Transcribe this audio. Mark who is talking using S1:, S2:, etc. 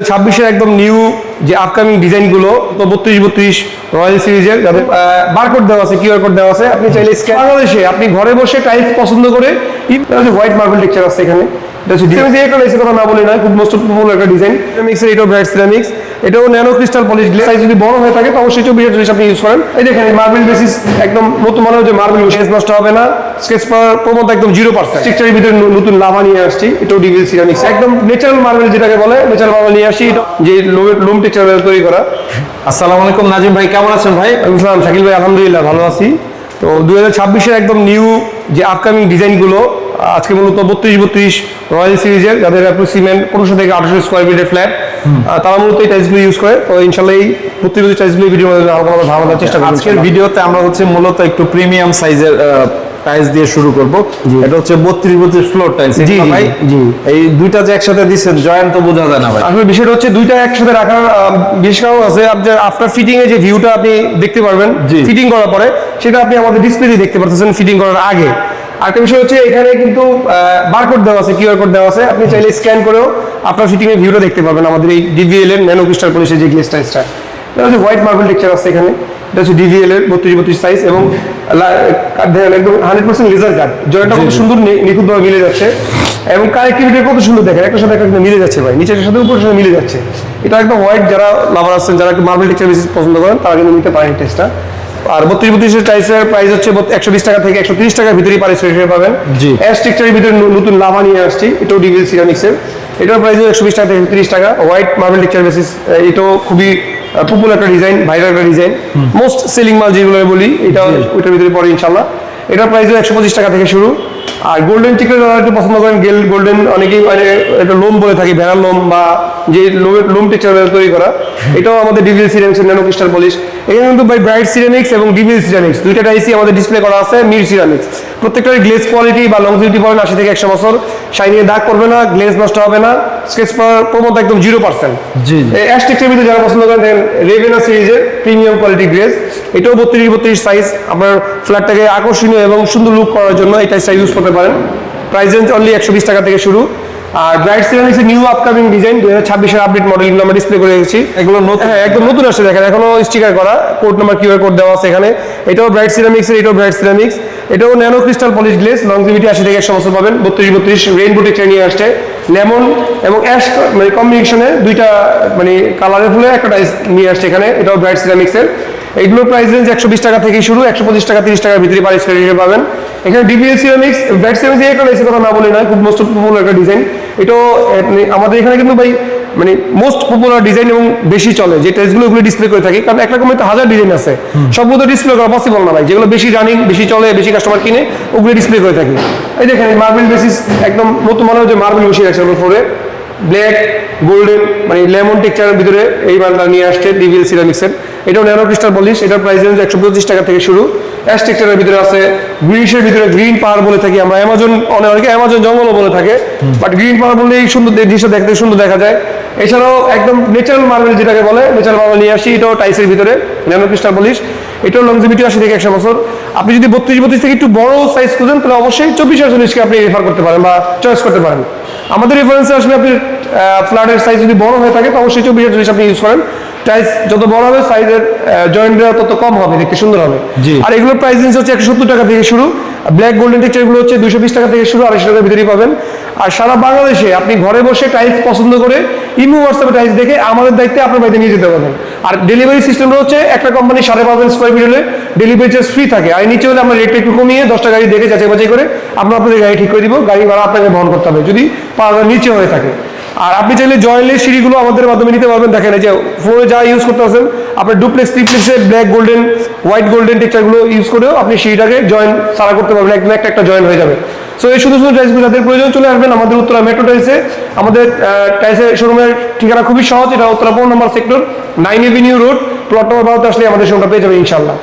S1: ছাব্বিশের একদম নিউ যে আপকামিং ডিজাইনগুলো তো বত্রিশ বত্রিশ রয়্যাল সিরিজের যাদের বারকোড দেওয়া আছে কিউআর কোড দেওয়া আছে আপনি চাইলে বাংলাদেশে আপনি ঘরে বসে টাইলস পছন্দ করে হোয়াইট মার্বেল টেক্সচার আছে এখানে এটা হচ্ছে ডিজাইন একটা রয়েছে কথা না বলে না খুব মোস্ট পপুলার একটা ডিজাইন সিরামিক্স এটাও সিরামিক্স এটাও ন্যানো ক্রিস্টাল পলিশ সাইজ যদি বড় হয়ে থাকে তো অবশ্যই চব্বিশ জিনিস আপনি ইউজ করেন। এই দেখেন মার্বেল বেসিস একদম নতুন মনে হয় যে মার্বেল স্কেচ নষ্ট হবে না। স্কেচ করার প্রবণতা একদম জিরো পার্সেন্ট স্ট্রাকচারের ভিতরে নতুন লাভা নিয়ে আসছি। এটাও ডিগ্রি সিরামিক্স একদম ন্যাচারাল মার্বেল যেটাকে বলে ন্যাচারাল মার্বেল নিয়ে আসছি। এটা যে লোম টেক্সচার তৈরি করা।
S2: আসসালামু আলাইকুম নাজিম ভাই কেমন আছেন ভাই?
S1: আমি বললাম শাকিল ভাই আলহামদুলিল্লাহ ভালো আছি। তো দুই হাজার একদম নিউ যে আপকামিং ডিজাইনগুলো আজকে মূলত বত্রিশ বত্রিশ রয়্যাল সিরিজের যাদের অ্যাপ্রোক্সিমেন্ট পনেরোশো থেকে আঠারোশো স্কোয়ার ফিটের ফ্ল্যাট তারা মূলত এই টাইলসগুলো ইউজ করে। তো ইনশাল্লাহ এই বত্রিশ বত্রিশ টাইলসগুলো ভিডিওর মধ্যে হালকা ধারণা দেওয়ার চেষ্টা করব
S2: আজকের ভিডিওতে আমরা হচ্ছে মূলত একটু প্রিমিয়াম সাইজের টাইলস দিয়ে শুরু করব। এটা হচ্ছে বত্রিশ বত্রিশ ফ্লোর টাইলস
S1: জি,
S2: ভাই?
S1: জি।
S2: এই দুইটা যে একসাথে দিচ্ছেন জয়েন্ট তো বোঝা যায় না ভাই।
S1: আসলে বিষয়টা হচ্ছে দুইটা একসাথে রাখার বিশেষ কারণ আছে আপনার আফটার ফিটিং এ যে ভিউটা আপনি দেখতে পারবেন। ফিটিং করার পরে সেটা আপনি আমাদের ডিসপ্লেতে দেখতে পারতেছেন ফিটিং করার আগে। আরেকটা বিষয় হচ্ছে এখানে কিন্তু বারকোড দেওয়া আছে কিউআর কোড দেওয়া আছে। আপনি চাইলে স্ক্যান করেও আপনার ফিটিং এর ভিউটা দেখতে পাবেন। আমাদের এই ডিভিএল এর ন্যানো ক্রিস্টাল পলিশের যে গ্লেস টাইলসটা এটা হচ্ছে হোয়াইট মার্বেল টেক্সচার আছে এখানে। এটা হচ্ছে ডিভিএল এর বত্রিশ বত্রিশ সাইজ এবং একদম হান্ড্রেড পার্সেন্ট লেজার কাট জয়েন্টটা কত সুন্দর নিখুঁতভাবে মিলে যাচ্ছে এবং কানেক্টিভিটি কত সুন্দর দেখেন। একটা সাথে একটা মিলে যাচ্ছে ভাই। নিচের সাথে উপরের সাথে মিলে যাচ্ছে। এটা একদম হোয়াইট যারা লাভার আছেন যারা মার্বেল টেক্সচার বেশি পছন্দ করেন তারা কিন্তু নিতে পারেন টেস্টটা আর বত্রিশ বত্রিশের টাইসের প্রাইস হচ্ছে একশো বিশ টাকা থেকে একশো তিরিশ টাকার ভিতরেই পারিস হিসেবে পাবেন।
S2: জি।
S1: এস ভিতরে নতুন লাভা নিয়ে আসছি এটাও ডিভিল সিরামিক্সের এটার প্রাইস একশো বিশ টাকা থেকে তিরিশ টাকা। হোয়াইট মার্বেল টেক্সচার বেসিস এটাও খুবই পপুলার একটা ডিজাইন ভাইরাল একটা ডিজাইন মোস্ট সেলিং মাল যেগুলো বলি এটা ওইটার ভিতরে পড়ে ইনশাল্লাহ এটার প্রাইস একশো পঁচিশ টাকা থেকে শুরু। আর গোল্ডেন টিকেট যারা একটু পছন্দ করেন গেল গোল্ডেন অনেকেই মানে একটা লোম বলে থাকি ভেড়ার লোম বা যে লোম টেক্সচার তৈরি করা। এটাও আমাদের DBL ceramics nano crystal polish এখানে কিন্তু বাই ব্রাইট সিরামিক্স এবং ডিভিল সিরামিক্স দুইটা টাইসই আমাদের ডিসপ্লে করা আছে মির সিরামিক্স প্রত্যেকটার গ্লেজ কোয়ালিটি বা লংজিভিটি পাবেন আশি থেকে একশো বছর। শাইনিয়ে দাগ পড়বে না গ্লেজ নষ্ট হবে না। স্কেচ করার প্রবণতা একদম জিরো পার্সেন্ট
S2: জি, জি।
S1: ভিতরে যারা পছন্দ করেন দেখেন রেভেনা সিরিজের প্রিমিয়াম কোয়ালিটি গ্লেজ এটাও বত্রিশ বত্রিশ সাইজ আপনার ফ্ল্যাটটাকে আকর্ষণীয় এবং সুন্দর লুক করার জন্য এই টাইসটা ইউজ করতে পারেন। প্রাইস রেঞ্জ অনলি একশো বিশ টাকা থেকে শুরু। আর ব্রাইট সিরামিক্সের নিউ আপকামিং ডিজাইন দুই হাজার ছাব্বিশের আপডেট মডেলগুলো আমরা ডিসপ্লে করে রেখেছি।
S2: এগুলো নতুন।
S1: হ্যাঁ একদম নতুন আসছে দেখেন এখনও স্টিকার করা কোড নাম্বার কিউআর কোড দেওয়া আছে এখানে। এটাও ব্রাইট সিরামিক্সের এটাও ব্রাইট সিরামিক্স এটাও nano crystal polish glaze longevity আশি থেকে একশো বছর পাবেন বত্রিশ বত্রিশ রেইনবো টেক্সচার নিয়ে আসছে। লেমন এবং অ্যাশ মানে কম্বিনেশনে দুইটা মানে কালারের ফুলে একটা টাইস নিয়ে আসছে এখানে এটাও ব্রাইট সিরামিক্সের এইগুলোর প্রাইস রেঞ্জ একশো বিশ টাকা থেকে শুরু একশো পঁচিশ টাকা তিরিশ টাকার ভিতরে পারিস হিসেবে পাবেন। এখানে ডিপিএল ইউনিক্স ব্যাট সিরামিক্স একটা রয়েছে কথা না বলি না খুব মোস্ট পপুলার একটা ডিজাইন এটাও আমাদের এখানে কিন্তু ভাই মানে মোস্ট পপুলার ডিজাইন এবং বেশি চলে যে টেস্টগুলো ওগুলো ডিসপ্লে করে থাকি কারণ একটা কমে তো হাজার ডিজাইন আছে। সবগুলো ডিসপ্লে করা পসিবল না ভাই যেগুলো বেশি রানিং বেশি চলে বেশি কাস্টমার কিনে ওগুলো ডিসপ্লে করে থাকি। এই দেখেন মার্বেল বেসিস একদম নতুন মনে হয় যে মার্বেল বসিয়ে রাখছে উপরে ব্ল্যাক, গোল্ডেন মানে লেমন টেক্সচারের ভিতরে এই মালটা নিয়ে আসছে ডিভিএল সিরামিক্সের। এটাও ন্যানো ক্রিস্টাল পলিশ, এটার প্রাইস রেঞ্জ একশো পঁচিশ টাকা থেকে শুরু। অ্যাশ টেক্সচারের ভিতরে আছে গ্রিনিশের ভিতরে গ্রিন পাওয়ার বলে থাকি আমরা, অ্যামাজন অনেকে অ্যামাজন জঙ্গলও বলে থাকে বাট গ্রিন পাওয়ার এই সুন্দর দৃশ্য দেখতে সুন্দর দেখা যায়। এছাড়াও একদম ন্যাচারাল মার্বেল যেটাকে বলে ন্যাচারাল মার্বেল নিয়ে আসি এটাও টাইসের ভিতরে, ন্যানো ক্রিস্টাল পলিশ। এটাও লংজিভিটি আশি থেকে একশো বছর। আপনি যদি বত্রিশ বত্রিশ থেকে একটু বড় সাইজ খুঁজেন, তাহলে অবশ্যই চব্বিশ আটচল্লিশকে আপনি রেফার করতে পারেন বা চয়েস করতে পারেন। আমাদের রেফারেন্সে আসলে আপনি ফ্ল্যাটের সাইজ যদি বড় হয়ে থাকে তো অবশ্যই চব্বিশ আটচল্লিশ আপনি ইউজ করেন। টাইস যত বড় হবে সাইজের জয়েন্টটা তত কম হবে দেখতে সুন্দর হবে। আর এগুলোর প্রাইস রেঞ্জ হচ্ছে একশো সত্তর টাকা থেকে শুরু। ব্ল্যাক গোল্ডেন টেক্সচারগুলো হচ্ছে দুশো বিশ টাকা থেকে শুরু আড়াইশো টাকার ভিতরেই পাবেন। আর সারা বাংলাদেশে আপনি ঘরে বসে টাইলস পছন্দ করে ইমো হোয়াটসঅ্যাপে টাইলস দেখে আমাদের দায়িত্বে আপনার বাড়িতে নিয়ে যেতে পারবেন। আর ডেলিভারি সিস্টেমটা হচ্ছে একটা কোম্পানি সাড়ে পাঁচ হাজার স্কোয়ার ফিট হলে ডেলিভারি চার্জ ফ্রি থাকে। আর নিচে হলে আমরা রেটটা একটু কমিয়ে দশটা গাড়ি দেখে যাচাই বাছাই করে আমরা আপনাদের গাড়ি ঠিক করে দিব গাড়ি ভাড়া আপনাকে বহন করতে হবে যদি পাঁচ হাজার নিচে হয়ে থাকে। আর আপনি চাইলে জয়েন্টের সিঁড়িগুলো আমাদের মাধ্যমে নিতে পারবেন। দেখেন এই যে ফ্লোরে যা ইউজ করতে আছেন আপনার ডুপ্লেক্স ট্রিপ্লেক্সে ব্ল্যাক গোল্ডেন হোয়াইট গোল্ডেন টেক্সচারগুলো ইউজ করেও আপনি সিঁড়িটাকে জয়েন সারা করতে পারবেন। একদম একটা একটা জয়েন হয়ে যাবে। সো এই সুন্দর সুন্দর টাইলসগুলো যাদের প্রয়োজন চলে আসবেন আমাদের উত্তরা মেট্রো টাইলসে আমাদের টাইলসের শোরুমের ঠিকানা খুবই সহজ। এটা উত্তরা পনেরো নম্বর sector nine avenue road plot নম্বর বারোতে আসলে আমাদের শোরুমটা পেয়ে যাবে ইনশাল্লাহ